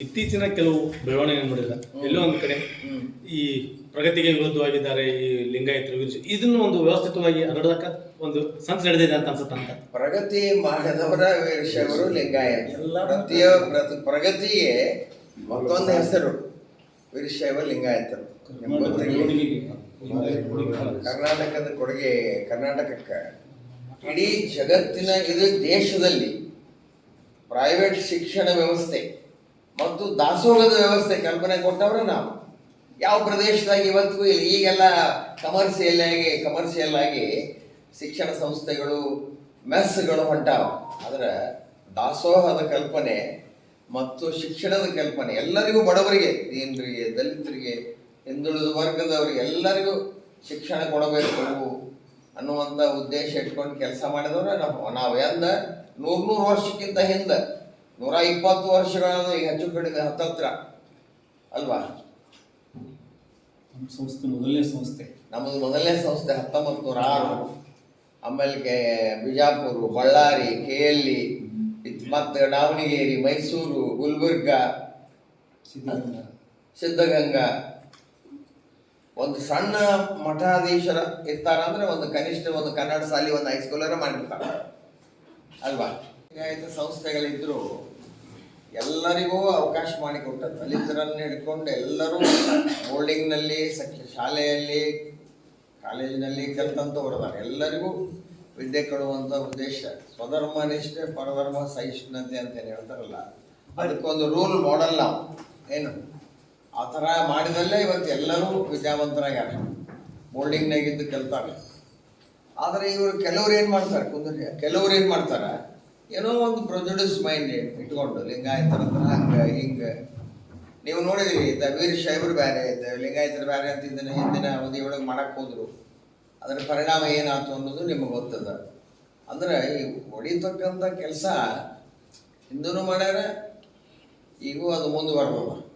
ಇತ್ತೀಚಿನ ಕೆಲವು ಬೆಳವಣಿಗೆ ನೋಡಿಲ್ಲ. ಎಲ್ಲೋ ಒಂದು ಕಡೆ ಈ ಪ್ರಗತಿಗೆ ವಿರುದ್ಧವಾಗಿದ್ದಾರೆ ಈ ಲಿಂಗಾಯತರು ವಿರುದ್ಧ. ಇದನ್ನು ಒಂದು ವ್ಯವಸ್ಥಿತವಾಗಿ ನಡೆದಕ್ಕ ಒಂದು ಸಂಸ್ ನಡೆದಿದೆ ಅಂತ ಅನ್ಸುತ್ತೆ ಅಂತ? ಪ್ರಗತಿ ಮಾಡದವರ ವೀರಶೈವರು ಲಿಂಗಾಯತ ಎಲ್ಲ- ಪ್ರತಿಯ ಪ್ರಗತಿಯೇ ಪ್ರಗತಿಗೆ ಮತ್ತೊಂದು ಹೆಸರು. ವೀರಶೈವ ಲಿಂಗಾಯತರು. ಕರ್ನಾಟಕದ ಕೊಡುಗೆ ಕರ್ನಾಟಕಕ್ಕೆ. ಇಡೀ ಜಗತ್ತಿನ ಇದು ದೇಶದಲ್ಲಿ ಪ್ರೈವೇಟ್ ಶಿಕ್ಷಣ ವ್ಯವಸ್ಥೆ. ಮತ್ತು ದಾಸೋಹದ ವ್ಯವಸ್ಥೆ ಕಲ್ಪನೆ ಕೊಟ್ಟವ್ರೆ ನಾವು. ಯಾವ ಪ್ರದೇಶದಾಗ ಇವತ್ತು ಈಗೆಲ್ಲ ಕಮರ್ಷಿಯಲ್ ಆಗಿ ಕಮರ್ಷಿಯಲ್ ಆಗಿ ಶಿಕ್ಷಣ ಸಂಸ್ಥೆಗಳು ಮೆಸ್ಗಳು ಹೊಂಟಾವ. ಆದ್ರೆ ದಾಸೋಹದ ಕಲ್ಪನೆ ಮತ್ತು ಶಿಕ್ಷಣದ ಕಲ್ಪನೆ ಎಲ್ಲರಿಗೂ ಬಡವರಿಗೆ, ದೀನರಿಗೆ, ದಲಿತರಿಗೆ, ಹಿಂದುಳಿದ ವರ್ಗದವರಿಗೆ ಎಲ್ಲರಿಗೂ ಶಿಕ್ಷಣ ಕೊಡಬೇಕು ಅನ್ನುವಂಥ ಉದ್ದೇಶ ಇಟ್ಕೊಂಡು ಕೆಲಸ ಮಾಡಿದವ್ರೆ ನಾವು ನಾವು ಎಂದ ನೂರು ನೂರು ವರ್ಷಕ್ಕಿಂತ ಹಿಂದೆ ನೂರ ಇಪ್ಪತ್ತು ವರ್ಷಗಳನ್ನು ಈಗ ಹೆಚ್ಚು ಕಡಿಮೆ ಹತ್ತತ್ರ ಅಲ್ವಾ? ನಮ್ಮ ಸಂಸ್ಥೆ ಮೊದಲನೇ ಸಂಸ್ಥೆ. ನಮ್ಮದು ಮೊದಲನೇ ಸಂಸ್ಥೆ ಹತ್ತೊಂಬತ್ತು ನೂರ ಆರು ಆಮೇಲೆ ಬಿಜಾಪುರ ಬಳ್ಳಾರಿ ಕೆಎಲ್ಲಿ ಮತ್ತು ದಾವಣಗೆರೆ ಮೈಸೂರು ಗುಲ್ಬರ್ಗ ಸಿದ್ಧಗಂಗಾ. ಸಿದ್ಧಗಂಗಾ. ಒಂದು ಸಣ್ಣ ಮಠಾಧೀಶರ ಇರ್ತಾರ ಅಂದ್ರೆ ಒಂದು ಕನಿಷ್ಠ ಒಂದು ಕನ್ನಡ ಶಾಲೆ ಒಂದು ಹೈಸ್ಕೂಲರ ಮಾಡಿರ್ತಾರೆ. ಅಲ್ವಾ? ಲಿಂಗಾಯತ ಸಂಸ್ಥೆಗಳಿದ್ರು, ಎಲ್ಲರಿಗೂ ಅವಕಾಶ ಮಾಡಿಕೊಟ್ಟ ದಲಿತರನ್ನು ಹಿಡ್ಕೊಂಡು ಎಲ್ಲರೂ ಬೋರ್ಡಿಂಗ್ನಲ್ಲಿ ಶಾಲೆಯಲ್ಲಿ, ಕಾಲೇಜಿನಲ್ಲಿ ಕಲ್ತಂತ ಅದಾರ. ಎಲ್ಲರಿಗೂ ವಿದ್ಯೆ ಕೊಡುವಂಥ ಉದ್ದೇಶ. ಸ್ವಧರ್ಮ ನಿಷ್ಠೆ, ಪರಧರ್ಮ ಸಹಿಷ್ಣುತೆ ಅಂತ ಏನ್ ಹೇಳ್ತಾರಲ್ಲ, ಅದಕ್ಕೊಂದು ರೂಲ್ ಮಾಡಲ್ ಏನು? ಆ ಥರ ಮಾಡಿದಲ್ಲೇ ಇವತ್ತು ಎಲ್ಲರೂ ವಿದ್ಯಾವಂತರಾಗ್ಯಾರ. ಬೋರ್ಡಿಂಗ್ನಾಗಿದ್ದು ಕಲ್ತಾರೆ. ಆದರೆ ಇವರು ಕೆಲವ್ರು ಏನು ಮಾಡ್ತಾರೆ? ಕುಂದ್ರಿ, ಕೆಲವ್ರು ಏನು ಮಾಡ್ತಾರೆ? ಏನೋ ಒಂದು ಪ್ರೊಜುಡಿಸ್ ಮೈಂಡ್ ಇಟ್ಕೊಂಡು ಲಿಂಗಾಯತರ ಹಂಗೆ, ಹಿಂಗೆ. ನೀವು ನೋಡಿದ್ರಿ, ದ ವೀರ ಶೈವರು ಬೇರೆ ಇದ್ದ ಲಿಂಗಾಯತರ ಬೇರೆ ಅಂತ ಇದನ್ನ ಹಿಂದಿನ ಅವಧಿಯೊಳಗೆ ಮಾಡಕ್ಕೆ ಹೋದ್ರು. ಅದರ ಪರಿಣಾಮ ಏನಾಯ್ತು ಅನ್ನೋದು ನಿಮಗೆ ಗೊತ್ತದ. ಅಂದ್ರೆ ಈ ಹೊಡಿತಕ್ಕಂಥ ಕೆಲಸ ಹಿಂದೂ ಮಾಡ್ಯಾರ, ಈಗೂ ಅದು ಮುಂದುವರೆದದ.